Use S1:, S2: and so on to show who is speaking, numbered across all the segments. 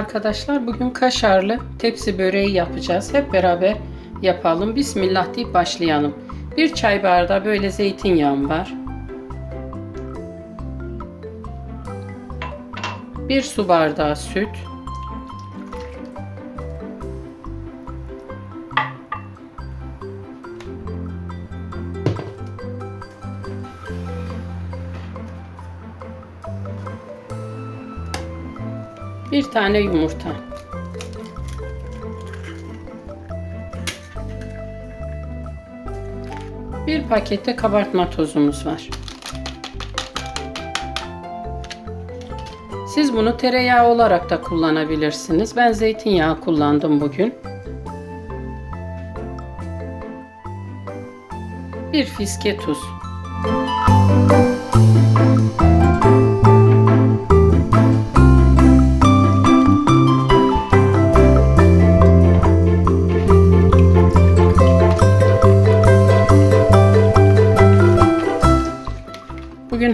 S1: arkadaşlar. Bugün kaşarlı tepsi böreği yapacağız. Hep beraber yapalım. Bismillah deyip başlayalım. Bir çay bardağı böyle zeytinyağım var. Bir su bardağı süt. Bir tane yumurta. Bir pakette kabartma tozumuz var. Siz bunu tereyağı olarak da kullanabilirsiniz. Ben zeytinyağı kullandım bugün. Bir fiske tuz.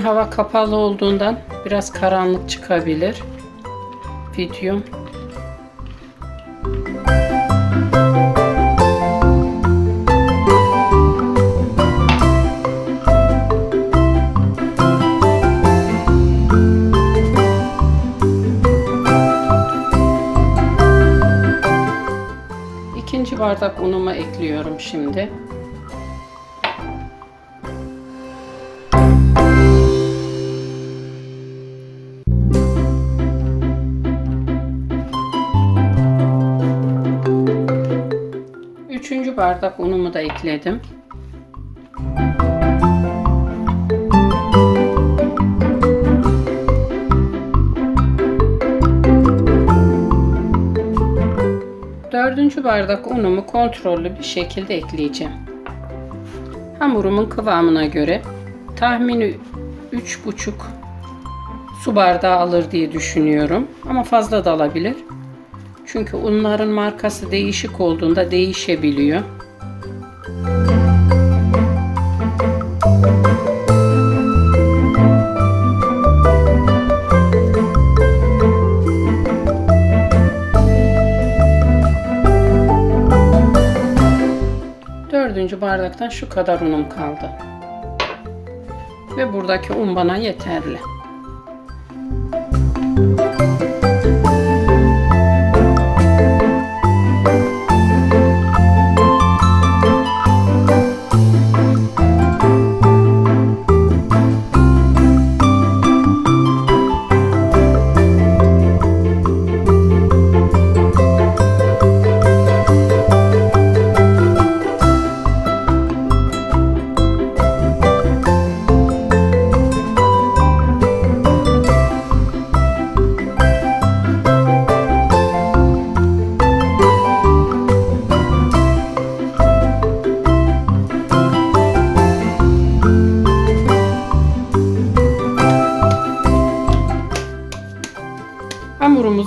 S1: Hava kapalı olduğundan biraz karanlık çıkabilir. Videom. İkinci bardak unumu ekliyorum şimdi. Bardak unumu da ekledim. Dördüncü bardak unumu kontrollü bir şekilde ekleyeceğim. Hamurumun kıvamına göre tahmini 3,5 su bardağı alır diye düşünüyorum. Ama fazla da alabilir. Çünkü unların markası değişik olduğunda değişebiliyor. Dördüncü bardaktan şu kadar unum kaldı. Ve buradaki un bana yeterli.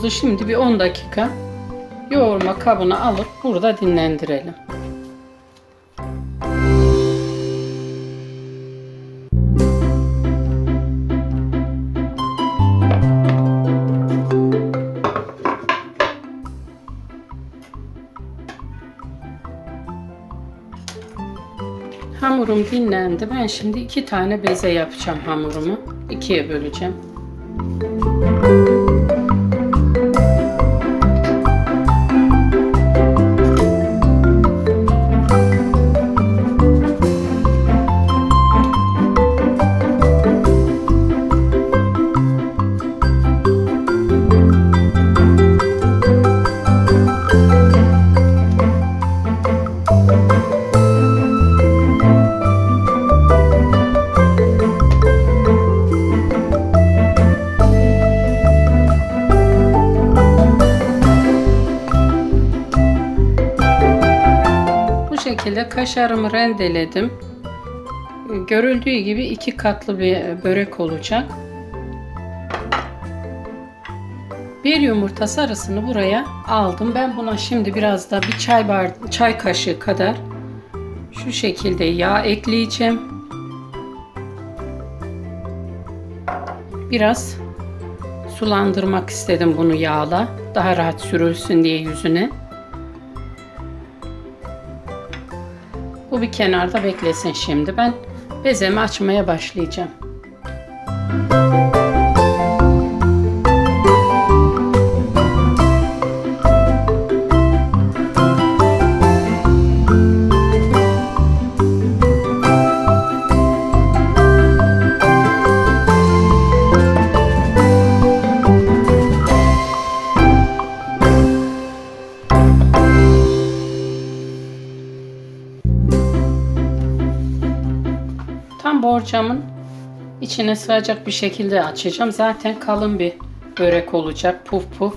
S1: Hamurumuzu şimdi bir 10 dakika yoğurma kabına alıp burada dinlendirelim. Hamurum dinlendi. Ben şimdi iki tane beze yapacağım hamurumu. ikiye böleceğim. Kaşarımı rendeledim. Görüldüğü gibi iki katlı bir börek olacak. Bir yumurta sarısını buraya aldım. Ben buna şimdi biraz da bir çay bar çay kaşığı kadar şu şekilde yağ ekleyeceğim. Biraz sulandırmak istedim bunu yağla. Daha rahat sürülsün diye yüzüne. Bir kenarda beklesin şimdi. Ben bezemi açmaya başlayacağım. Tam borcamın içine sığacak bir şekilde açacağım. Zaten kalın bir börek olacak. Puf puf.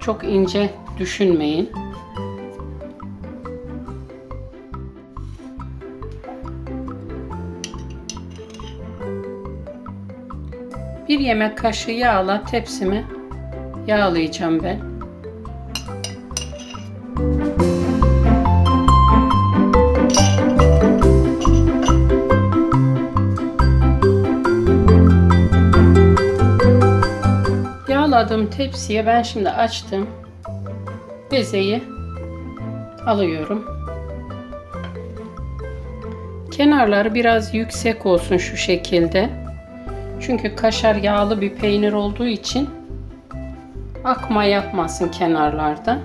S1: Çok ince düşünmeyin. Bir yemek kaşığı yağla tepsimi yağlayacağım ben. Yağladığım tepsiye ben şimdi açtım. Bezeyi alıyorum. Kenarları biraz yüksek olsun şu şekilde. Çünkü kaşar yağlı bir peynir olduğu için akma yapmasın kenarlarda.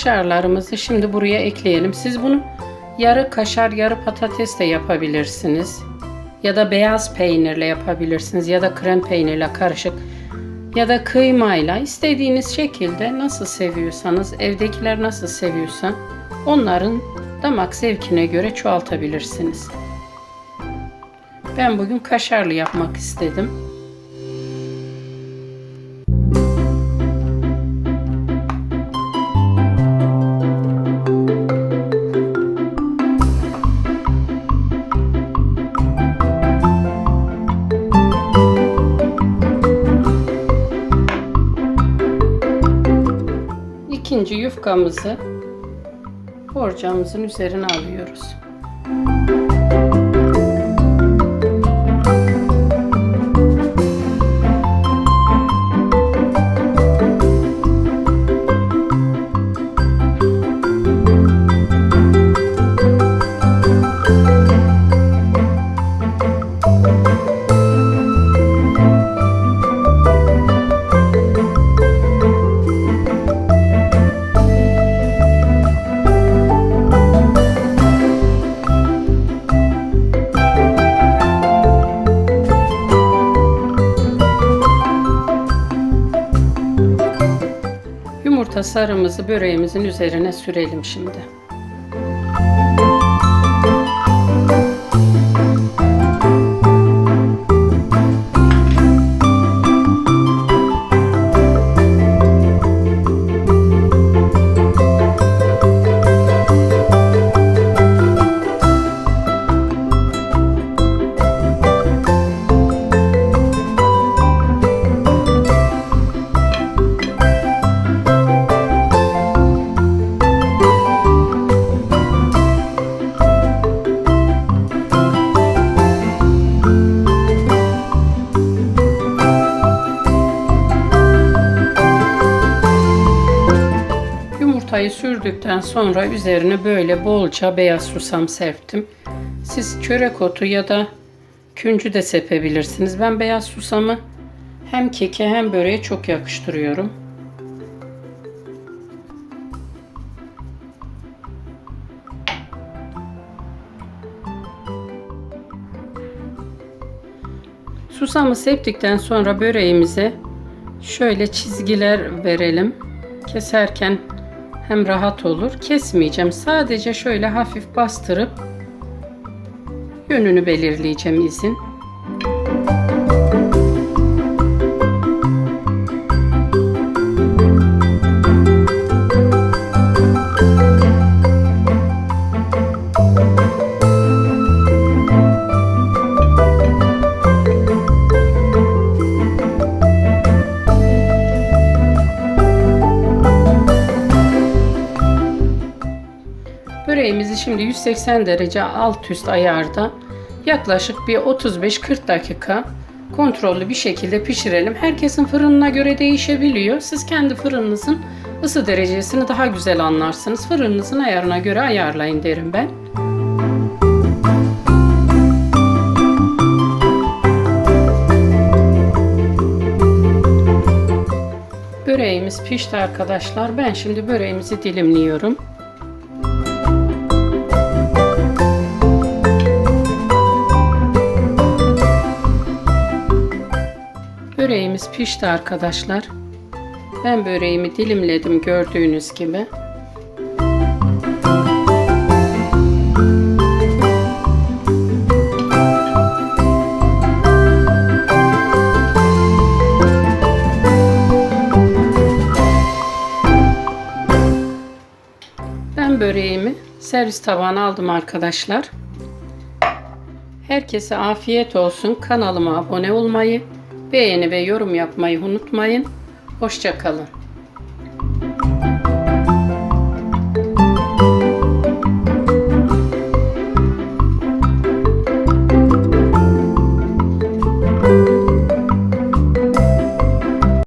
S1: Kaşarlarımızı şimdi buraya ekleyelim. Siz bunu yarı kaşar yarı patates de yapabilirsiniz. Ya da beyaz peynirle yapabilirsiniz ya da krem peynirle karışık ya da kıymayla istediğiniz şekilde nasıl seviyorsanız evdekiler nasıl seviyorsa onların damak zevkine göre çoğaltabilirsiniz. Ben bugün kaşarlı yapmak istedim. İkinci yufkamızı borcamımızın üzerine alıyoruz. Sarımızı böreğimizin üzerine sürelim şimdi. Sürdükten sonra üzerine böyle bolca beyaz susam serptim. Siz çörek otu ya da küncü de sepebilirsiniz. Ben beyaz susamı hem keke hem böreğe çok yakıştırıyorum. Susamı septikten sonra böreğimize şöyle çizgiler verelim. Keserken hem rahat olur. Kesmeyeceğim. Sadece şöyle hafif bastırıp yönünü belirleyeceğim izin. Böreğimizi şimdi 180 derece alt üst ayarda yaklaşık bir 35-40 dakika kontrollü bir şekilde pişirelim. Herkesin fırınına göre değişebiliyor. Siz kendi fırınınızın ısı derecesini daha güzel anlarsınız. Fırınınızın ayarına göre ayarlayın derim ben. Böreğimiz pişti arkadaşlar. Ben şimdi böreğimizi dilimliyorum. Böreğimiz pişti arkadaşlar. Ben böreğimi dilimledim gördüğünüz gibi. Ben böreğimi servis tabağına aldım arkadaşlar. Herkese afiyet olsun. Kanalıma abone olmayı, beğeni ve yorum yapmayı unutmayın. Hoşçakalın.